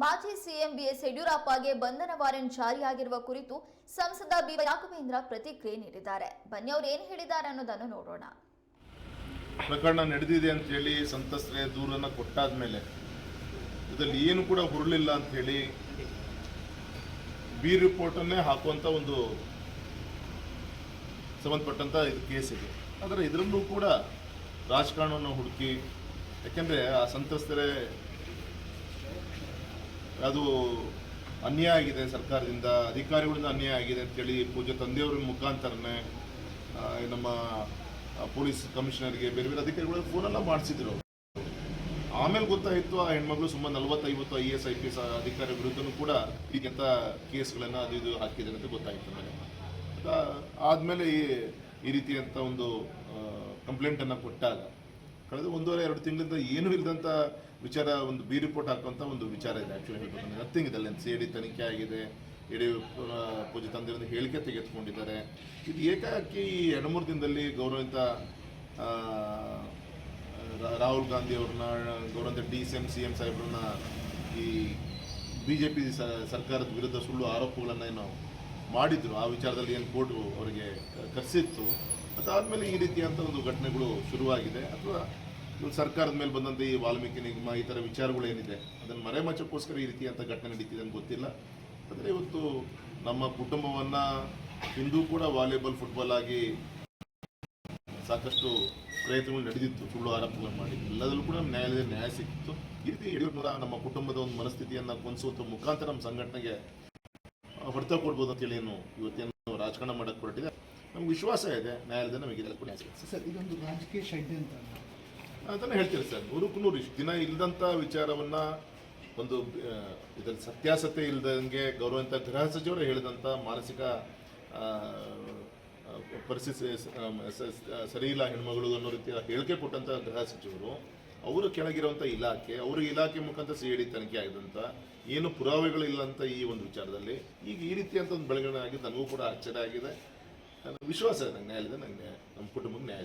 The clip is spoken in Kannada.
ಮಾಜಿ ಸಿಎಂ ಬಿಎಸ್ ಯಡಿಯೂರಪ್ಪಗೆ ಬಂಧನ ವಾರೆಂಟ್ ಜಾರಿಯಾಗಿರುವ ಕುರಿತು ಸಂಸದ ಬಿ ರಾಘವೇಂದ್ರ ಪ್ರತಿಕ್ರಿಯೆ ನೀಡಿದ್ದಾರೆ. ಬನ್ನಿ ಅವರು ಏನು ಹೇಳಿದ್ದಾರೆ ಅನ್ನೋದನ್ನು ನೋಡೋಣ. ಪ್ರಕರಣ ನಡೆದಿದೆ ಅಂತ ಹೇಳಿ ಸಂತ್ರಸ್ತರೆ ದೂರನ್ನ ಕೊಟ್ಟಾದ್ಮೇಲೆ ಇದರಲ್ಲಿ ಏನು ಕೂಡ ಹುರುಳಿಲ್ಲ ಅಂತ ಹೇಳಿ ಬಿ ರಿಪೋರ್ಟನ್ನೇ ಹಾಕುವಂತ ಒಂದು ಸಂಬಂಧಪಟ್ಟಂತ ಇದು ಕೇಸ್ ಇದೆ. ಆದರೆ ಇದರಲ್ಲೂ ಕೂಡ ರಾಜಕಾರಣವನ್ನು ಹುಡುಕಿ, ಯಾಕೆಂದ್ರೆ ಆ ಸಂತ್ರಸ್ತರೇ ಅದು ಅನ್ಯಾಯ ಆಗಿದೆ ಸರ್ಕಾರದಿಂದ, ಅಧಿಕಾರಿಗಳಿಂದ ಅನ್ಯಾಯ ಆಗಿದೆ ಅಂತೇಳಿ ಪೂಜೆ ತಂದೆಯವರ ಮುಖಾಂತರನೇ ನಮ್ಮ ಪೊಲೀಸ್ ಕಮಿಷನರ್ಗೆ ಬೇರೆ ಬೇರೆ ಅಧಿಕಾರಿಗಳು ಫೋನೆಲ್ಲ ಮಾಡಿಸಿದ್ರು ಆಮೇಲೆ ಗೊತ್ತಾಯಿತು, ಆ ಹೆಣ್ಮಗಳು ಸುಮಾರು ನಲವತ್ತೈವತ್ತು I S, I P S ಅಧಿಕಾರಿ ವಿರುದ್ಧನೂ ಕೂಡ ಈಗಂತ ಕೇಸ್ಗಳನ್ನು ಅದು ಇದು ಹಾಕಿದ್ದಾರೆ ಅಂತ ಗೊತ್ತಾಯಿತು ನನಗೆ ಆದಮೇಲೆ ಈ ಈ ರೀತಿಯಂಥ ಒಂದು ಕಂಪ್ಲೇಂಟನ್ನು ಕೊಟ್ಟಾಗ ಕಳೆದ ಒಂದೂವರೆ, ಎರಡು ತಿಂಗಳಿಂದ ಏನೂ ಇಲ್ಲದಂಥ ವಿಚಾರ, ಒಂದು ಬಿ ರಿಪೋರ್ಟ್ ಹಾಕುವಂಥ ಒಂದು ವಿಚಾರ ಇದೆ. ಆ್ಯಕ್ಚುಲಿ ಹೇಳ್ಬೇಕಂದ್ರೆ ನಥಿಂಗ್ ಇದೆ. ಸಿ ಡಿ ತನಿಖೆ ಆಗಿದೆ. ಯಡಿಯೂರಪ್ಪ ಪೂಜೆ ತಂದಿರೋದು ಹೇಳಿಕೆ ತೆಗೆದುಕೊಂಡಿದ್ದಾರೆ. ಇದು ಏಕಾಕಿ ಈ ಎರಡು ಮೂರು ದಿನದಲ್ಲಿ ಗೌರವಿತ ರಾಹುಲ್ ಗಾಂಧಿ ಅವ್ರನ್ನ, ಗೌರವಂತ D C M C M ಸಾಹೇಬ್ರನ್ನ ಈ ಬಿ ಜೆ ಪಿ ಸರ್ಕಾರದ ವಿರುದ್ಧ ಸುಳ್ಳು ಆರೋಪಗಳನ್ನು ಏನು ಮಾಡಿದ್ರು. ಆ ವಿಚಾರದಲ್ಲಿ ಏನು ಕೋರ್ಟ್ ಅವರಿಗೆ ಕರೆಸಿತ್ತು. ಅದಾದಮೇಲೆ ಈ ರೀತಿಯಂಥ ಒಂದು ಘಟನೆಗಳು ಶುರುವಾಗಿದೆ. ಅಥವಾ ಇವ್ರು ಸರ್ಕಾರದ ಮೇಲೆ ಬಂದಂಥ ಈ ವಾಲ್ಮೀಕಿ ನಿಗಮ ಈ ಥರ ವಿಚಾರಗಳು ಏನಿದೆ, ಅದನ್ನು ಮರೆಮಚ್ಚಕ್ಕೋಸ್ಕರ ಈ ರೀತಿಯಂಥ ಘಟನೆ ನಡೀತಿದೆ ಅಂತ ಗೊತ್ತಿಲ್ಲ. ಆದರೆ ಇವತ್ತು ನಮ್ಮ ಕುಟುಂಬವನ್ನು ಹಿಂದೂ ಕೂಡ ವಾಲಿಬಾಲ್, ಫುಟ್ಬಾಲ್ ಆಗಿ ಸಾಕಷ್ಟು ಪ್ರಯತ್ನಗಳು ನಡೆದಿತ್ತು, ಸುಳ್ಳು ಆರೋಪಗಳು ಮಾಡಿ ಎಲ್ಲದರಲ್ಲೂ ಕೂಡ ನ್ಯಾಯಾಲಯದ ನ್ಯಾಯ ಸಿಕ್ಕಿತ್ತು. ಈ ರೀತಿ ಯಡಿಯೂರಪ್ಪನವರ ನಮ್ಮ ಕುಟುಂಬದ ಒಂದು ಮನಸ್ಥಿತಿಯನ್ನು ಕೊಂದಿಸುವಂಥ ಮುಖಾಂತರ ನಮ್ಮ ಸಂಘಟನೆಗೆ ಹೊಡೆತ ಕೊಡ್ಬೋದು ಅಂತೇಳಿ ಏನು ಇವತ್ತೇನು ರಾಜಕಾರಣ ಮಾಡಕ್ಕೆ ಹೊರಟಿದೆ. ನಮ್ಗೆ ವಿಶ್ವಾಸ ಇದೆ, ನ್ಯಾಯಾಲಯದ ನಮಗೆ ಕೂಡ ಸರ್, ಇದೊಂದು ರಾಜಕೀಯ ಷಡ್ಯಂತ್ರ. ಅದನ್ನು ಹೇಳ್ತೀರಿ ಸರ್. ನೂರಕ್ಕೂ ನೂರು ಇಷ್ಟು ದಿನ ಇಲ್ಲದಂಥ ವಿಚಾರವನ್ನ ಒಂದು ಇದರಲ್ಲಿ ಸತ್ಯಾಸತ್ಯ ಇಲ್ಲದಂಗೆ ಗೌರವಂತ ಗೃಹ ಸಚಿವರು ಹೇಳಿದಂಥ ಮಾನಸಿಕ ಪರಿಸ್ಥಿತಿ ಸರಿ ಇಲ್ಲ ಹೆಣ್ಮಗಳು ಅನ್ನೋ ರೀತಿಯ ಹೇಳಿಕೆ ಕೊಟ್ಟಂಥ ಗೃಹ ಸಚಿವರು, ಅವರು ಕೆಳಗಿರುವಂಥ ಇಲಾಖೆ, ಅವರು ಇಲಾಖೆ ಮುಖಾಂತರ ಸಿ ಐ ಡಿ ತನಿಖೆ ಆಗಿದಂಥ ಏನು ಪುರಾವೆಗಳಿಲ್ಲಂತ ಈ ಒಂದು ವಿಚಾರದಲ್ಲಿ, ಈಗ ಈ ರೀತಿಯಂಥ ಒಂದು ಬೆಳವಣಿಗೆ ಆಗಿದ್ದು ನನಗೂ ಕೂಡ ಆಶ್ಚರ್ಯ ಆಗಿದೆ. ವಿಶ್ವಾಸ ಇದೆ, ನಂಗೆ ನನಗೆ ನಮ್ಮ ಕುಟುಂಬಕ್ಕೆ ನ್ಯಾಯ